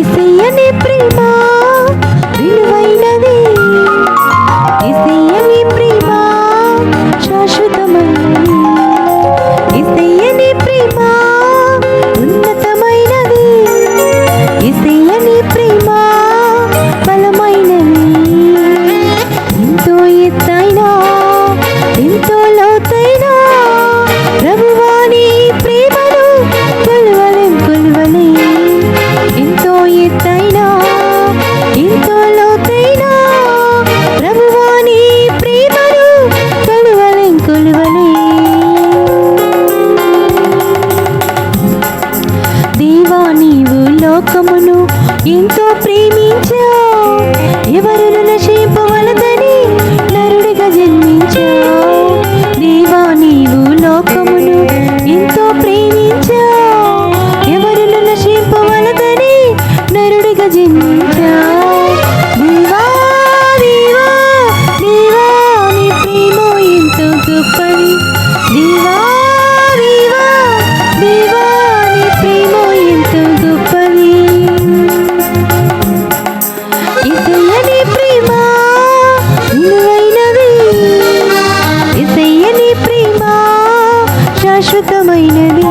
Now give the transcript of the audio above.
ఇసయ్యని ప్రేమ? నన్ను ఎంతో ప్రేమించావు. ఎవరును నశింపవలదని నరుడిగా జన్మించావు. దేవా నీవు లోకమును ఎంతో ప్రేమించావు. ఎవరును నశింపవలదని నరుడిగా జన్మించావు శాశ్వతమైనది